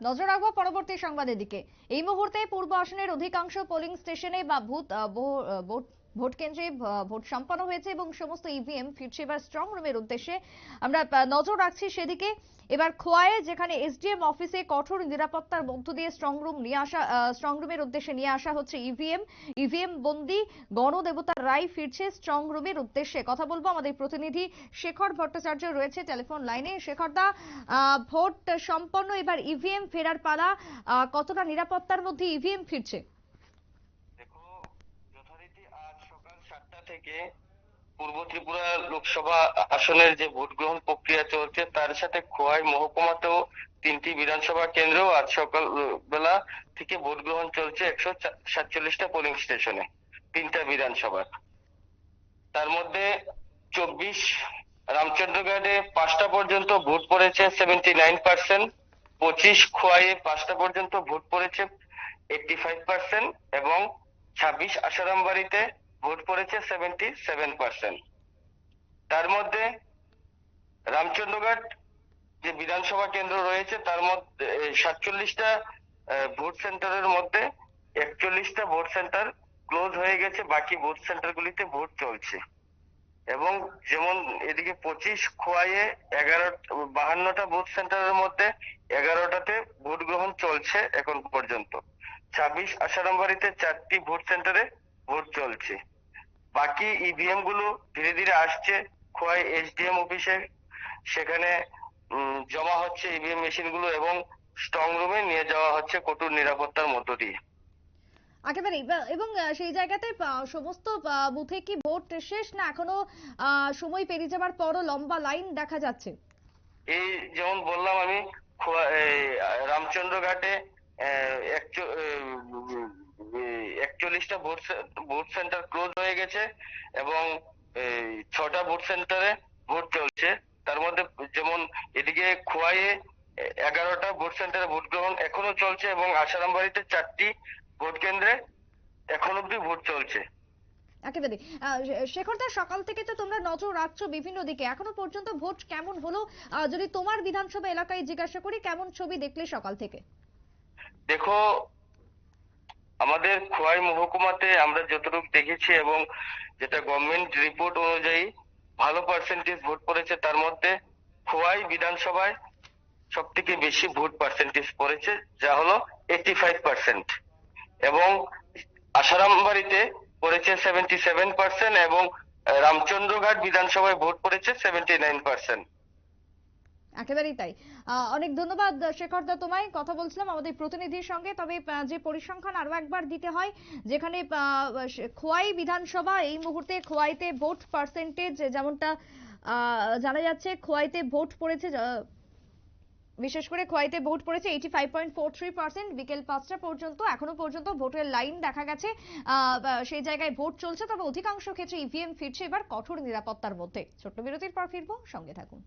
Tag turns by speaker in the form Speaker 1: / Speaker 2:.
Speaker 1: নজর রাখব পরবর্তী সংবাদের দিকে। এই মুহূর্তে পূর্ব আসনের অধিকাংশ পোলিং স্টেশনে বা ভূত ভোট ভোট কেন্দ্রে ভোট সম্পন্ন হয়েছে এবং সমস্ত ইভিএম ফিরছে এবার স্ট্রং রুমের উদ্দেশ্যে। আমরা নজর রাখছি সেদিকে। এবার খোয়ায়ে যেখানে এসডিএম অফিসে কঠোর নিরাপত্তার মধ্য দিয়ে স্ট্রং রুম নিয়ে আসা স্ট্রং রুমের উদ্দেশ্যে নিয়ে আসা হচ্ছে ইভিএম ইভিএম বন্দি গণদেবতা রায় ফিরছে স্ট্রং রুমের উদ্দেশ্যে। কথা বলব আমাদের প্রতিনিধি শেখর ভট্টাচার্য রয়েছে টেলিফোন লাইনে শেখর দা ভোট সম্পন্ন, এবার ইভিএম ফেরার পালা কতটা নিরাপত্তার মধ্যে ইভিএম ফিরছে
Speaker 2: দেখো যথারীতি আজ সকাল সাতটা থেকে পূর্ব ত্রিপুরা লোকসভা আসনের যে ভোট গ্রহণ প্রক্রিয়া চলছে, তার সাথে খোয়াই মহকুমাতেও তিনটি বিধানসভা কেন্দ্রেও আজ সকাল বেলা থেকে ভোট গ্রহণ চলছে একশো সাতচল্লিশটা পোলিং স্টেশনে তিনটা বিধানসভার। তার মধ্যে চব্বিশ রামচন্দ্রগড়ে পাঁচটা পর্যন্ত ভোট পড়েছে সেভেন্টি নাইন পার্সেন্ট পঁচিশ খোয়াইয়ে পাঁচটা পর্যন্ত ভোট পড়েছে এইটটি ফাইভ পার্সেন্ট এবং ছাব্বিশ আসারামবাড়িতে ভোট পড়েছে সেভেন্টি সেভেন পার্সেন্ট তার মধ্যে রামচন্দ্রঘাট যে বিধানসভা কেন্দ্র রয়েছে, তার মধ্যে সাতচল্লিশটা ভোট সেন্টারের মধ্যে একচল্লিশটা ভোট সেন্টার ক্লোজ হয়ে গেছে, বাকি ভোট সেন্টারগুলিতে ভোট চলছে। এবং যেমন এদিকে পঁচিশ, খোয়াইয়ে এগারো, বাহান্নটা ভোট সেন্টারের মধ্যে এগারোটাতে ভোট গ্রহণ চলছে এখন পর্যন্ত। ছাব্বিশ আসারামবাড়িতে চারটি ভোট সেন্টারে ভোট চলছে। বাকি ইভিএমগুলো ধীরে ধীরে আসছে। খোয়াই এসডিএম অফিসে সেখানে জমা হচ্ছে ইভিএম মেশিনগুলো এবং স্ট্রং রুমে নিয়ে যাওয়া হচ্ছে কঠোর নিরাপত্তার মধ্য দিয়ে।
Speaker 1: একেবারে এবং সেই জায়গাতে সমস্ত বুথে কি ভোট শেষ না এখনও সময় পেরিয়ে যাবার পরও লম্বা লাইন দেখা যাচ্ছে?
Speaker 2: এই যেমন বললাম আমি রামচন্দ্র ঘাটে একচল্লিশটা ভোট সেন্টার ক্লোজ হয়ে গেছে এবং ছটা ভোট সেন্টারে ভোট চলছে। তার মধ্যে যেমন এদিকে খোয়াইয়ে এগারোটা ভোট সেন্টারে ভোট গ্রহণ এখনও চলছে এবং আসারামবাড়িতে চারটি ভোট কেন্দ্রে এখন অব্দি ভোট চলছে।
Speaker 1: একেবারে শেখরদা সকাল থেকে তো তোমরা নজর রাখছো বিভিন্ন দিকে। এখনও পর্যন্ত ভোট কেমন হলো? যদি তোমার বিধানসভা এলাকায় জিজ্ঞাসা করি কেমন ছবি দেখলে সকাল থেকে?
Speaker 2: দেখো আমাদের খোয়াই মহকুমাতে আমরা যতটুকু দেখেছি এবং যেটা গভর্নমেন্ট রিপোর্ট অনুযায়ী ভালো পার্সেন্টেজ ভোট পড়েছে, তার মধ্যে খোয়াই বিধানসভায় সব থেকে বেশি ভোট পার্সেন্টেজ পড়েছে, যা হলো এইটি ফাইভ পার্সেন্ট এবং আসারামবাড়িতে পড়েছে সেভেন্টি সেভেন পার্সেন্ট এবং রামচন্দ্রঘাট বিধানসভায় ভোট পড়েছে সেভেন্টি নাইন পার্সেন্ট
Speaker 1: একেবারেই তাই। অনেক ধন্যবাদ শেখর দা তোমায়। কথা বলছিলাম আমাদের প্রতিনিধির সঙ্গে। তবে যে পরিসংখ্যান আরও একবার দিতে হয়, যেখানে খোয়াই বিধানসভা, এই মুহূর্তে খোয়াইতে ভোট পার্সেন্টেজ যেমনটা জানা যাচ্ছে, খোয়াইতে ভোট পড়েছে বিশেষ করে খোয়াইতে ভোট পড়েছে eighty five point four three percent বিকেল পাঁচটা পর্যন্ত, এখনও পর্যন্ত ভোটের লাইন দেখা গেছে। সেই জায়গায় ভোট চলছে, তবে অধিকাংশ ক্ষেত্রে ইভিএম ফিরছে এবার কঠোর নিরাপত্তার মধ্যে। ছোট্ট বিরতির পর ফিরবো, সঙ্গে থাকুন।